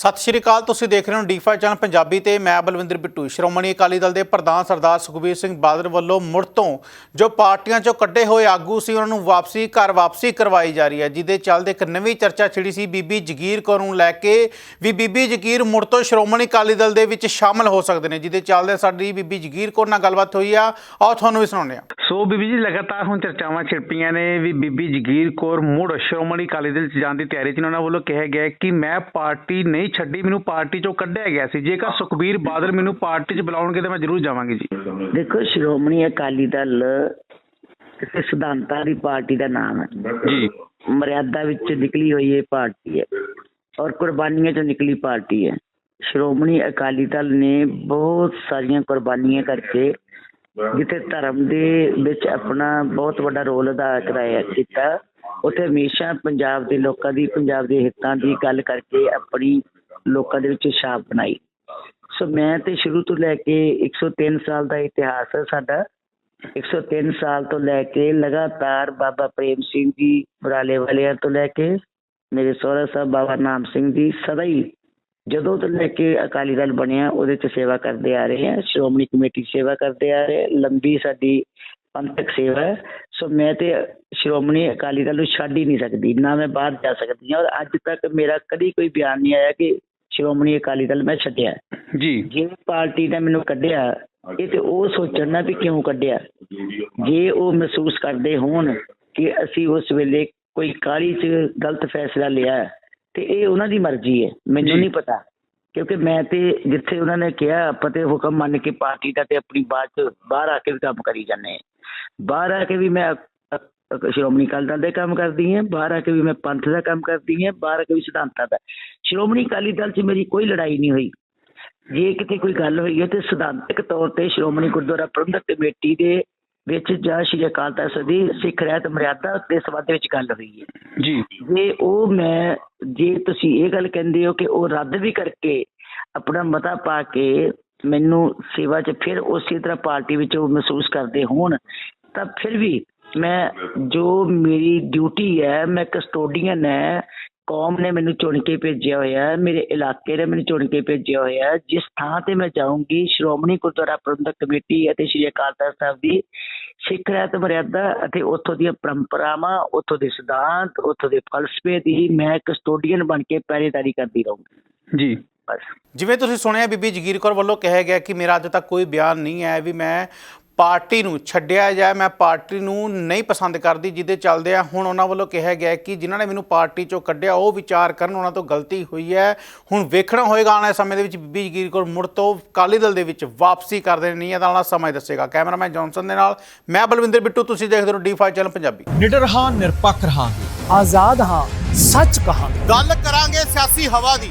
ਸਤਿ ਸ਼੍ਰੀ ਅਕਾਲ, ਤੁਸੀਂ ਦੇਖ ਰਹੇ ਹੋ ਡੀ5 ਚੈਨਲ ਪੰਜਾਬੀ ਤੇ ਮੈਂ ਬਲਵਿੰਦਰ ਬਿੱਟੂ। ਸ਼੍ਰੋਮਣੀ ਅਕਾਲੀ ਦਲ ਦੇ ਪ੍ਰਧਾਨ ਸਰਦਾਰ ਸੁਖਬੀਰ ਸਿੰਘ ਬਾਦਲ ਵੱਲੋਂ ਮੁੜ ਤੋਂ ਜੋ ਪਾਰਟੀਆਂ ਚੋਂ ਕੱਢੇ ਹੋਏ ਆਗੂ ਸੀ, ਉਹਨਾਂ ਨੂੰ ਵਾਪਸੀ, ਘਰ ਵਾਪਸੀ ਕਰਵਾਈ ਜਾ ਰਹੀ ਹੈ, ਜਿਹਦੇ ਚੱਲਦੇ ਇੱਕ ਨਵੀਂ ਚਰਚਾ ਛਿੜੀ ਸੀ। ਬੀਬੀ ਜਗੀਰ ਕੌਰ ਨੂੰ ਲੈ ਕੇ ਵੀ ਬੀਬੀ ਜਗੀਰ ਮੁੜ ਤੋਂ ਸ਼੍ਰੋਮਣੀ ਅਕਾਲੀ ਦਲ ਦੇ ਵਿੱਚ ਸ਼ਾਮਲ ਹੋ ਸਕਦੇ ਨੇ, ਜਿਹਦੇ ਚੱਲਦੇ ਸਾਡੀ ਬੀਬੀ ਜਗੀਰ ਕੌਰ ਨਾਲ ਗੱਲਬਾਤ ਹੋਈ ਆ। ਆਓ, ਤੁਹਾਨੂੰ ਵੀ ਸੁਣਾਉਂਦੇ ਆ ਸੋ ਬੀਬੀ ਜੀ ਲਗਾਤਾਰ ਹੁਣ ਚਰਚਾਵਾਂ ਛਿੜਪੀਆਂ ਨੇ ਵੀ ਬੀਬੀ ਜਗੀਰ ਕੌਰ ਮੁੜ ਸ਼੍ਰੋਮਣੀ ਅਕਾਲੀ ਦਲ ਚ ਜਾਣ ਦੀ ਤਿਆਰੀ 'ਚ ਨੇ। ਉਹਨਾਂ ਵੱਲੋਂ ਕਿਹਾ ਗਿਆ ਕਿ ਮੈਂ ਪਾਰਟੀ ਨਹੀਂ ਛੱਡੀ ਮੈਨੂੰ ਪਾਰਟੀ ਚੋਂ ਕੱਢਿਆ ਗਿਆ ਸੀ। ਜੇਕਰ ਸੁਖਬੀਰ ਬਾਦਲ ਮੈਨੂੰ ਪਾਰਟੀ 'ਚ ਬੁਲਾਉਣਗੇ ਤਾਂ ਮੈਂ ਜ਼ਰੂਰ ਜਾਵਾਂਗੀ ਜੀ। ਦੇਖੋ ਸ਼੍ਰੋਮਣੀ ਅਕਾਲੀ ਦਲ ਕਿਸੇ ਸਿਧਾਂਤਾਂ ਦੀ ਪਾਰਟੀ ਦਾ ਨਾਮ ਹੈ। ਜੀ। ਮਰਿਆਦਾ ਵਿੱਚ ਨਿਕਲੀ ਹੋਈ ਇਹ ਪਾਰਟੀ ਹੈ ਔਰ ਕੁਰਬਾਨੀਆਂ ਚੋਂ ਨਿਕਲੀ ਪਾਰਟੀ ਹੈ। ਸ਼੍ਰੋਮਣੀ ਅਕਾਲੀ ਦਲ ਨੇ ਬਹੁਤ ਸਾਰੀਆਂ ਕੁਰਬਾਨੀਆਂ ਕਰਕੇ ਜਿੱਥੇ ਧਰਮ ਦੇ ਵਿੱਚ ਆਪਣਾ ਬਹੁਤ ਵੱਡਾ ਰੋਲ ਅਦਾ ਕਰਾਇਆ, ਕੀਤਾ। ਉੱਥੇ ਹਮੇਸ਼ਾ ਪੰਜਾਬ ਦੇ ਲੋਕਾਂ ਦੀ, ਪੰਜਾਬ ਦੇ ਹਿੱਤਾਂ ਦੀ ਗੱਲ ਕਰਕੇ ਆਪਣੀ ਲੋਕਾਂ ਦੇ ਵਿੱਚ ਛਾਪ ਬਣਾਈ। ਸੋ ਮੈਂ ਤੇ ਸ਼ੁਰੂ ਤੋਂ ਲੈ ਕੇ 103 ਸਾਲ ਦਾ ਇਤਿਹਾਸ ਹੈ ਸਾਡਾ। 103 ਸਾਲ ਤੋਂ ਲੈ ਕੇ ਲਗਾਤਾਰ ਬਾਬਾ ਪ੍ਰੇਮ ਸਿੰਘ ਜੀ ਬਰਾਲੇ ਵਾਲਿਆਂ ਤੋਂ ਲੈ ਕੇ ਮੇਰੇ ਸੋਹਰਾ ਸਾਹਿਬ ਬਾਬਾ ਨਾਮ ਸਿੰਘ ਜੀ, ਸਦਾ ਹੀ ਜਦੋਂ ਤੋਂ ਲੈ ਕੇ ਅਕਾਲੀ ਦਲ ਬਣਿਆ ਉਹਦੇ ਚ ਸੇਵਾ ਕਰਦੇ ਆ ਰਹੇ ਹਾਂ ਸ਼੍ਰੋਮਣੀ ਕਮੇਟੀ ਸੇਵਾ ਕਰਦੇ ਆ ਰਹੇ ਲੰਬੀ ਸਾਡੀ ਪੰਥਕ ਸੇਵਾ ਹੈ। ਸੋ ਮੈਂ ਤੇ ਸ਼੍ਰੋਮਣੀ ਅਕਾਲੀ ਦਲ ਨੂੰ ਛੱਡ ਹੀ ਨਹੀਂ ਸਕਦੀ ਨਾ ਮੈਂ ਬਾਹਰ ਜਾ ਸਕਦੀ ਹਾਂ। ਔਰ ਅੱਜ ਤੱਕ ਮੇਰਾ ਕਦੀ ਕੋਈ ਬਿਆਨ ਨਹੀਂ ਆਇਆ ਕਿ ਸ਼੍ਰੋਮਣੀ ਅਕਾਲੀ ਦਲ ਮੈਂ ਛੱਡਿਆ। ਜੀ। ਜੇ ਪਾਰਟੀ ਨੇ ਮੈਨੂੰ ਕੱਢਿਆ ਇਹ ਤੇ ਉਹ ਸੋਚਣ ਵੀ ਕਿਉਂ ਕੱਢਿਆ। ਜੇ ਉਹ ਮਹਿਸੂਸ ਕਰਦੇ ਹੋਣ ਕਿ ਅਸੀਂ ਉਸ ਵੇਲੇ ਕੋਈ ਕਾਹਲੀ 'ਚ ਗਲਤ ਫੈਸਲਾ ਲਿਆ ਹੈ, ਤੇ ਇਹ ਉਹਨਾਂ ਦੀ ਮਰਜ਼ੀ ਹੈ ਮੈਨੂੰ। ਨਹੀਂ ਪਤਾ। ਕਿਉਂਕਿ ਮੈਂ ਤੇ ਜਿੱਥੇ ਉਹਨਾਂ ਨੇ ਕਿਹਾ ਆਪਾਂ ਤੇ ਹੁਕਮ ਮੰਨ ਕੇ ਪਾਰਟੀ ਦਾ ਤੇ ਆਪਣੀ ਬਾਤ 'ਚ ਬਾਹਰ ਆ ਕੇ ਵੀ ਕੰਮ ਕਰੀ ਜਾਂਦੇ ਬਾਹਰ ਆ ਕੇ ਵੀ ਮੈਂ ਸ਼੍ਰੋਮਣੀ ਅਕਾਲੀ ਦਲ ਦੇ ਕੰਮ ਕਰਦੀ ਹਾਂ ਬਾਹਰ ਆ ਕੇ ਵੀ ਮੈਂ ਪੰਥ ਦਾ ਕੰਮ ਕਰਦੀ ਹਾਂ ਬਾਹਰ ਆ ਕੇ ਵੀ ਸਿਧਾਂਤਾਂ ਦਾ। ਸ਼੍ਰੋਮਣੀ ਅਕਾਲੀ ਦਲ 'ਚ ਮੇਰੀ ਕੋਈ ਲੜਾਈ ਨਹੀਂ ਹੋਈ। ਜੇ ਕਿਤੇ ਕੋਈ ਗੱਲ ਹੋਈ ਹੈ ਤੇ ਸਿਧਾਂਤਕ ਤੌਰ ਤੇ ਸ਼੍ਰੋਮਣੀ ਗੁਰਦੁਆਰਾ ਪ੍ਰਬੰਧਕ ਕਮੇਟੀ ਦੇ ਵਿੱਚ ਜਾਂ ਸ਼੍ਰੀ ਅਕਾਲ ਤਖਤ ਸਦੀ ਸਿੱਖ ਰਹਿਤ ਮਰਿਆਦਾ ਦੇ ਸੰਬੰਧ ਵਿੱਚ ਗੱਲ ਹੋਈ ਹੈ। ਜੀ। ਜੇ ਉਹ ਮੈਂ ਜੇ ਤੁਸੀਂ ਇਹ ਗੱਲ ਕਹਿੰਦੇ ਹੋ ਕਿ ਉਹ ਰੱਦ ਵੀ ਕਰਕੇ ਆਪਣਾ ਮਤਾ ਪਾ ਕੇ ਮੈਨੂੰ ਸੇਵਾ 'ਚ ਫਿਰ ਉਸੇ ਤਰ੍ਹਾਂ ਪਾਰਟੀ ਵਿੱਚ ਉਹ ਮਹਿਸੂਸ ਕਰਦੇ ਹੋਣ ਤਾਂ ਫਿਰ ਵੀ ਮੈਂ ਜੋ ਮੇਰੀ ਡਿਊਟੀ ਹੈ ਮੈਂ ਕਸਟੋਡੀਅਨ ਹੈ ਕੌਮ ਨੇ ਮੈਨੂੰ ਚੁਣ ਕੇ ਭੇਜਿਆ ਹੋਇਆ ਹੈ ਮੇਰੇ ਇਲਾਕੇ ਨੇ ਮੈਨੂੰ ਚੁਣ ਕੇ ਭੇਜਿਆ ਹੋਇਆ ਹੈ। ਜਿਸ ਥਾਂ ਤੇ ਮੈਂ ਜਾਊਂਗੀ ਸ਼੍ਰੋਮਣੀ ਗੁਰਦੁਆਰਾ ਪ੍ਰਬੰਧਕ ਕਮੇਟੀ ਅਤੇ ਸ਼੍ਰੀ ਅਕਾਲ ਤਖਤ ਸਾਹਿਬ ਦੀ ਸਿੱਖ ਰਹਿਤ ਮਰਿਆਦਾ ਅਤੇ ਉੱਥੋਂ ਦੀਆਂ ਪਰੰਪਰਾਵਾਂ ਉੱਥੋਂ ਦੇ ਸਿਧਾਂਤ ਉੱਥੋਂ ਦੇ ਫਲਸਫੇ ਦੀ ਮੈਂ ਕਸਟੋਡੀਅਨ ਬਣ ਕੇ ਪਹਿਰੇਦਾਰੀ ਕਰਦੀ ਰਹੂੰਗੀ। ਜੀ। ਜਿਵੇਂ ਤੁਸੀਂ ਸੁਣਿਆ ਬੀਬੀ ਜਗੀਰ ਕੌਰ ਵੱਲੋਂ ਕਿਹਾ ਗਿਆ ਕਿ ਮੇਰਾ ਅੱਜ ਤੱਕ ਕੋਈ ਬਿਆਨ ਨਹੀਂ ਆਇਆ ਵੀ ਮੈਂ ਪਾਰਟੀ ਨੂੰ ਛੱਡਿਆ ਜਾਏ ਮੈਂ ਪਾਰਟੀ ਨੂੰ ਨਹੀਂ ਪਸੰਦ ਕਰਦੀ ਜਿਹਦੇ ਚੱਲਦੇ ਆ ਹੁਣ ਉਹਨਾਂ ਵੱਲੋਂ ਕਿਹਾ ਗਿਆ ਕਿ ਜਿਨ੍ਹਾਂ ਨੇ ਮੈਨੂੰ ਪਾਰਟੀ ਚੋਂ ਕੱਢਿਆ ਉਹ ਵਿਚਾਰ ਕਰਨ ਉਹਨਾਂ ਤੋਂ ਗਲਤੀ ਹੋਈ ਹੈ। ਹੁਣ ਵੇਖਣਾ ਹੋਏਗਾ ਆਉਣ ਵਾਲੇ ਸਮੇਂ ਦੇ ਵਿੱਚ ਬੀਬੀ ਜਗੀਰ ਕੌਰ ਮੁੜ ਤੋਂ ਅਕਾਲੀ ਦਲ ਦੇ ਵਿੱਚ ਵਾਪਸੀ ਕਰਦੇ ਨਹੀਂ ਇਹਦਾ ਵਾਲਾ ਸਮਾਂ ਹੀ ਦੱਸੇਗਾ। ਕੈਮਰਾਮੈਨ ਜੌਨਸਨ ਦੇ ਨਾਲ ਮੈਂ ਬਲਵਿੰਦਰ ਬਿੱਟੂ ਤੁਸੀਂ ਦੇਖਦੇ ਰਹੋ ਡੀ5 ਚੈਨਲ ਪੰਜਾਬੀ। ਨਿਡਰ ਹਾਂ ਨਿਰਪੱਖ ਰਹਾਂਗੇ। ਆਜ਼ਾਦ ਹਾਂ ਸੱਚ ਕਹਾਂਗੇ। ਗੱਲ ਕਰਾਂਗੇ ਸਿਆਸੀ ਹਵਾ ਦੀ।